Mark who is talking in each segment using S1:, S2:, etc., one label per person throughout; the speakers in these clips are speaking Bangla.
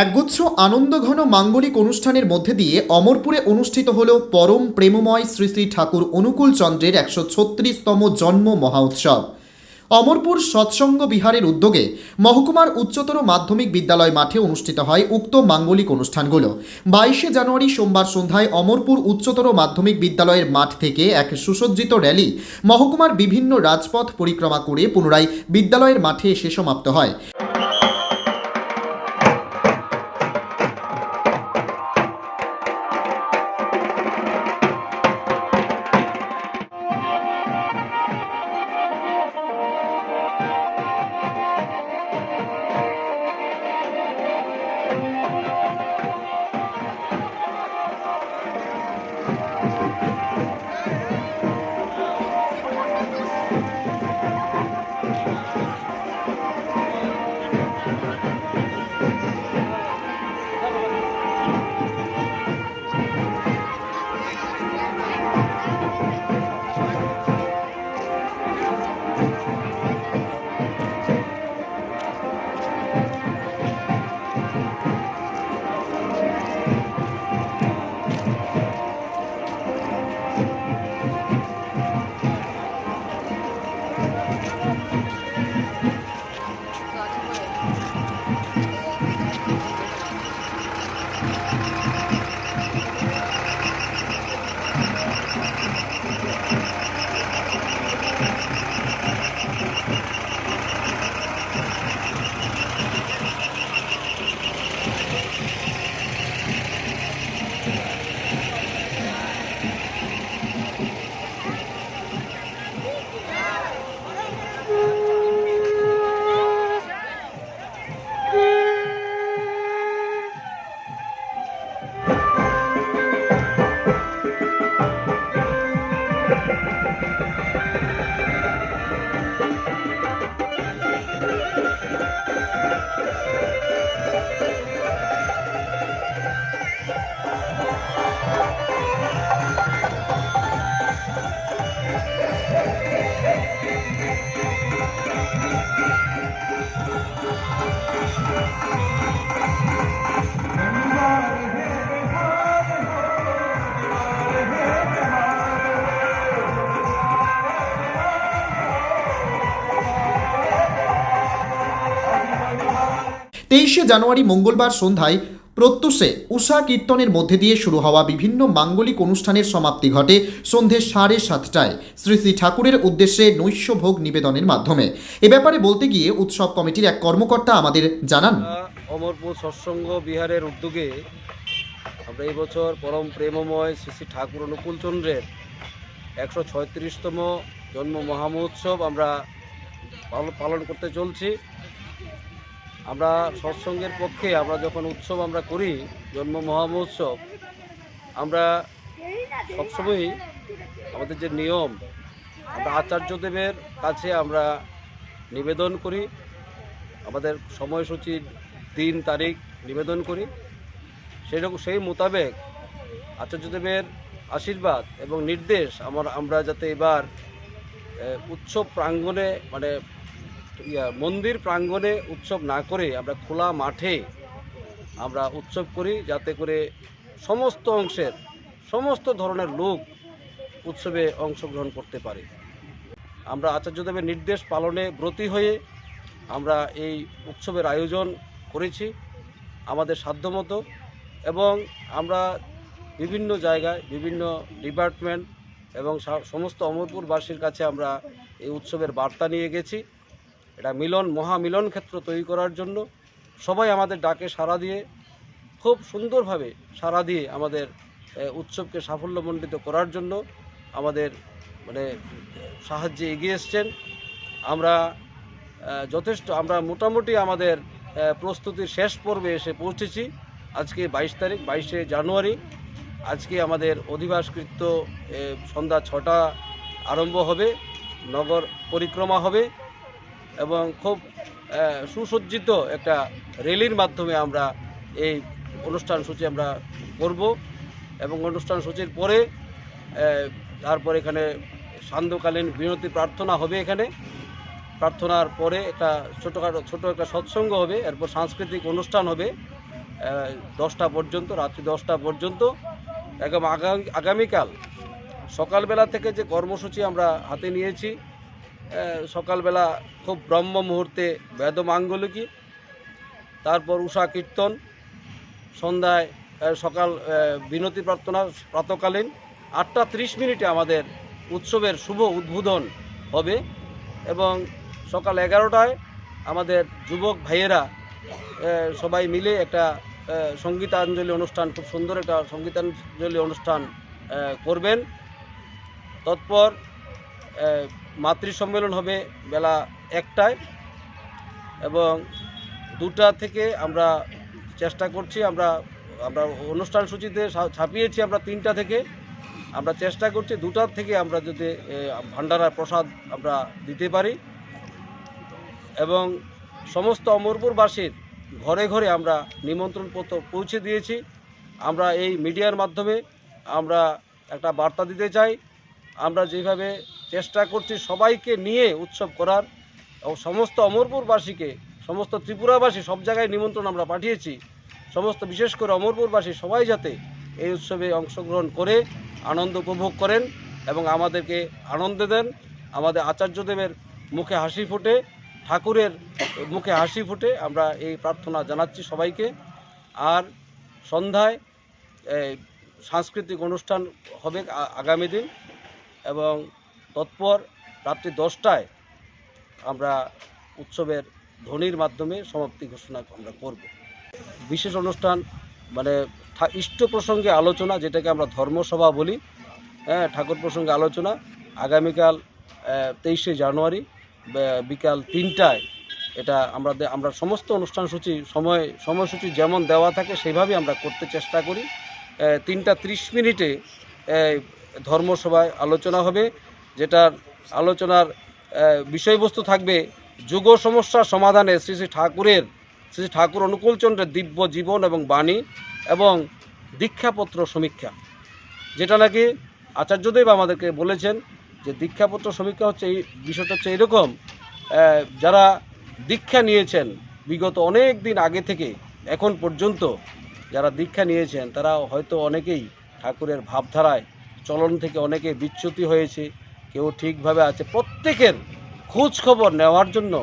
S1: একগুচ্ছ আনন্দঘন মাঙ্গলিক অনুষ্ঠানের মধ্যে দিয়ে অমরপুরে অনুষ্ঠিত হল পরম প্রেমময় শ্রী শ্রী ঠাকুর অনুকূল চন্দ্রের একশো ছত্রিশতম জন্ম মহোৎসব। অমরপুর সৎসঙ্গ বিহারের উদ্যোগে মহকুমার উচ্চতর মাধ্যমিক বিদ্যালয় মাঠে অনুষ্ঠিত হয় উক্ত মাঙ্গলিক অনুষ্ঠানগুলো। বাইশে জানুয়ারি সোমবার সন্ধ্যায় অমরপুর উচ্চতর মাধ্যমিক বিদ্যালয়ের মাঠ থেকে এক সুসজ্জিত র্যালি মহকুমার বিভিন্ন রাজপথ পরিক্রমা করে পুনরায় বিদ্যালয়ের মাঠে এসে সমাপ্ত হয়। তেইশে জানুয়ারি মঙ্গলবার সন্ধ্যায় প্রত্যুষে উষা কীর্তনের মধ্যে দিয়ে শুরু হওয়া বিভিন্ন মাঙ্গলিক অনুষ্ঠানের সমাপ্তি ঘটে সন্ধে সাড়ে সাতটায়। শ্রী শ্রী ঠাকুরের উদ্দেশ্যে নৈশভোগ নিবেদনের মাধ্যমে। এ ব্যাপারে বলতে গিয়ে উৎসব কমিটির এক কর্মকর্তা আমাদের জানান।
S2: অমরপুর সৎসঙ্গ বিহারের উদ্যোগে আমরা এই বছর পরম প্রেমময় শ্রী শ্রী ঠাকুর অনুকূল চন্দ্রের একশো ছয়ত্রিশতম জন্ম মহামহোৎসব আমরা পালন করতে চলছি। আমরা সৎসঙ্গের পক্ষে আমরা যখন উৎসব আমরা করি, জন্ম মহামহোৎসব, আমরা সবসময়ই আমাদের যে নিয়ম, আমরা আচার্যদেবের কাছে আমরা নিবেদন করি, আমাদের সময়সূচির দিন, তারিখ নিবেদন করি। সেরকম সেই মোতাবেক আচার্যদেবের আশীর্বাদ এবং নির্দেশ আমার, আমরা যাতে এবার উৎসব প্রাঙ্গণে মানে মন্দির প্রাঙ্গণে উৎসব না করে আমরা খোলা মাঠে আমরা উৎসব করি যাতে করে সমস্ত অংশের, সমস্ত ধরনের লোক উৎসবে অংশগ্রহণ করতে পারে। আমরা আচার্যদেবের নির্দেশ পালনে ব্রতী হয়ে আমরা এই উৎসবের আয়োজন করেছি আমাদের সাধ্যমতো এবং আমরা বিভিন্ন জায়গায়, বিভিন্ন ডিপার্টমেন্ট এবং সমস্ত অমরপুরবাসীর কাছে আমরা এই উৎসবের বার্তা নিয়ে গেছি। এটা মিলন, মহামিলন ক্ষেত্র তৈরি করার জন্য সবাই আমাদের ডাকে সাড়া দিয়ে, খুব সুন্দরভাবে সাড়া দিয়ে আমাদের উৎসবকে সাফল্যমণ্ডিত করার জন্য আমাদের মানে সাহায্যে এগিয়ে এসছেন। আমরা যথেষ্ট, আমরা মোটামুটি আমাদের প্রস্তুতির শেষ পর্বে এসে পৌঁছেছি। আজকে বাইশ তারিখ, বাইশে জানুয়ারি। আজকে আমাদের অধিবাসকৃত সন্ধ্যা ছটা আরম্ভ হবে, নগর পরিক্রমা হবে। এবং খুব সুসজ্জিত একটা র্যালির মাধ্যমে আমরা এই অনুষ্ঠান সূচি আমরা করব। এবং অনুষ্ঠান সূচির পরে তারপর এখানে সান্ধ্যকালীন বিনতি প্রার্থনা হবে এখানে। প্রার্থনার পরে একটা ছোটোখাটো, ছোটো একটা সৎসঙ্গ হবে, এরপর সাংস্কৃতিক অনুষ্ঠান হবে দশটা পর্যন্ত, রাত্রি দশটা পর্যন্ত। আগামী, আগামীকাল সকালবেলা থেকে যে কর্মসূচি আমরা হাতে নিয়েছি সকালবেলা খুব ব্রহ্ম মুহূর্তে বেদ মাঙ্গলিকী, তারপর উষা কীর্তন, সন্ধ্যায় সকাল বিনতি প্রার্থনা প্রাতকালীন, আটটা ত্রিশ মিনিটে আমাদের উৎসবের শুভ উদ্বোধন হবে এবং সকাল এগারোটায় আমাদের যুবক ভাইয়েরা সবাই মিলে একটা সঙ্গীতাঞ্জলি অনুষ্ঠান, খুব সুন্দর একটা সঙ্গীতাঞ্জলি অনুষ্ঠান করবেন। তৎপর মাতৃ সম্মেলন হবে বেলা একটায় এবং দুটা থেকে আমরা চেষ্টা করছি আমরা আমরা অনুষ্ঠান সূচিতে ছাপিয়েছি আমরা তিনটা থেকে। আমরা চেষ্টা করছি দুটার থেকে আমরা যদি এ, ভান্ডারা প্রসাদ আমরা দিতে পারি। এবং সমস্ত অমরপুরবাসীর ঘরে ঘরে আমরা নিমন্ত্রণ পত্র পৌঁছে দিয়েছি। আমরা এই মিডিয়ার মাধ্যমে আমরা একটা বার্তা দিতে চাই। আমরা যেভাবে চেষ্টা করছি সবাইকে নিয়ে উৎসব করার। এবং সমস্ত অমরপুরবাসীকে, সমস্ত ত্রিপুরাবাসী সব জায়গায় নিমন্ত্রণ আমরা পাঠিয়েছি। সমস্ত বিশেষ করে অমরপুরবাসী সবাই যাতে এই উৎসবে অংশগ্রহণ করে, আনন্দ উপভোগ করেন এবং আমাদেরকে আনন্দ দেন। আমাদের আচার্যদেবের মুখে হাসি ফুটে, ঠাকুরের মুখে হাসি ফুটে। আমরা এই প্রার্থনা জানাচ্ছি সবাইকে। আর সন্ধ্যায় সাংস্কৃতিক অনুষ্ঠান হবে আগামী দিন এবং তৎপর রাত্রি দশটায় আমরা উৎসবের ধ্বনির মাধ্যমে সমাপ্তি ঘোষণা আমরা করব। বিশেষ অনুষ্ঠান মানে ইষ্ট প্রসঙ্গে আলোচনা, যেটাকে আমরা ধর্মসভা বলি হ্যাঁ ঠাকুর প্রসঙ্গে আলোচনা, আগামীকাল তেইশে জানুয়ারি বিকাল তিনটায় এটা আমরা আমরা সমস্ত অনুষ্ঠান সূচি সময়, সময়সূচি যেমন দেওয়া থাকে সেইভাবেই আমরা করতে চেষ্টা করি। তিনটা ত্রিশ মিনিটে ধর্মসভায় আলোচনা হবে। যেটার আলোচনার বিষয়বস্তু থাকবে যুগ সমস্যার সমাধানে শ্রী শ্রী ঠাকুরের, শ্রী ঠাকুর অনুকূলচন্দ্রের দিব্য জীবন এবং বাণী এবং দীক্ষাপত্র সমীক্ষা। যেটা নাকি আচার্যদেব আমাদেরকে বলেছেন যে দীক্ষাপত্র সমীক্ষা হচ্ছে এই, বিষয়টা হচ্ছে এরকম যারা দীক্ষা নিয়েছেন বিগত অনেক দিন আগে থেকে, এখন পর্যন্ত যারা দীক্ষা নিয়েছেন, তারা হয়তো অনেকেই ঠাকুরের ভাবধারায় চলন থেকে অনেকে বিচ্যুতি হয়েছে। কেউ ঠিকভাবে আছে। প্রত্যেকের খোঁজ খবর নেওয়ার জন্য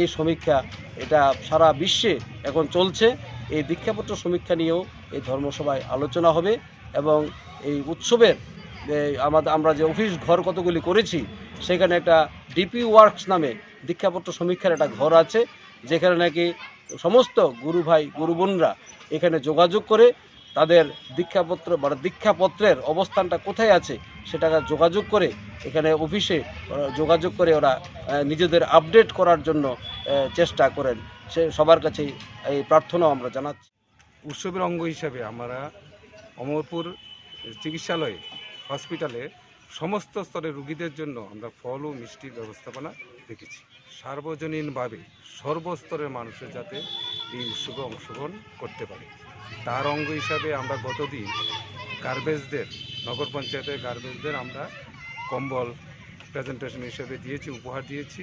S2: এই সমীক্ষা, এটা সারা বিশ্বে এখন চলছে। এই দীক্ষাপত্র সমীক্ষা নিয়েও এই ধর্মসভায় আলোচনা হবে এবং এই উৎসবের আমাদের আমরা যে অফিস ঘর কতগুলি করেছি, সেখানে একটা ডিপি ওয়ার্কস নামে দীক্ষাপত্র সমীক্ষার একটা ঘর আছে, যেখানে নাকি সমস্ত গুরু ভাই, গুরু বোনরা এখানে যোগাযোগ করে তাদের দীক্ষাপত্র মানে দীক্ষাপত্রের অবস্থানটা কোথায় আছে সেটাকে যোগাযোগ করে এখানে অফিসে যোগাযোগ করে ওরা নিজেদের আপডেট করার জন্য চেষ্টা করেন। সে সবার কাছে এই প্রার্থনাও আমরা জানাচ্ছি।
S3: উৎসবের অঙ্গ হিসাবে আমরা অমরপুর চিকিৎসালয়ে, হসপিটালে সমস্ত স্তরের রুগীদের জন্য আমরা ফল ও মিষ্টির ব্যবস্থাপনা রেখেছি সার্বজনীনভাবে সর্বস্তরের মানুষের যাতে এই উৎসবে অংশগ্রহণ করতে পারে। তার অঙ্গ হিসাবে আমরা গতদিন গার্বেজদের নগর পঞ্চায়েতের গার্বেজদের আমরা কম্বল প্রেজেন্টেশন হিসেবে দিয়েছি, উপহার দিয়েছি।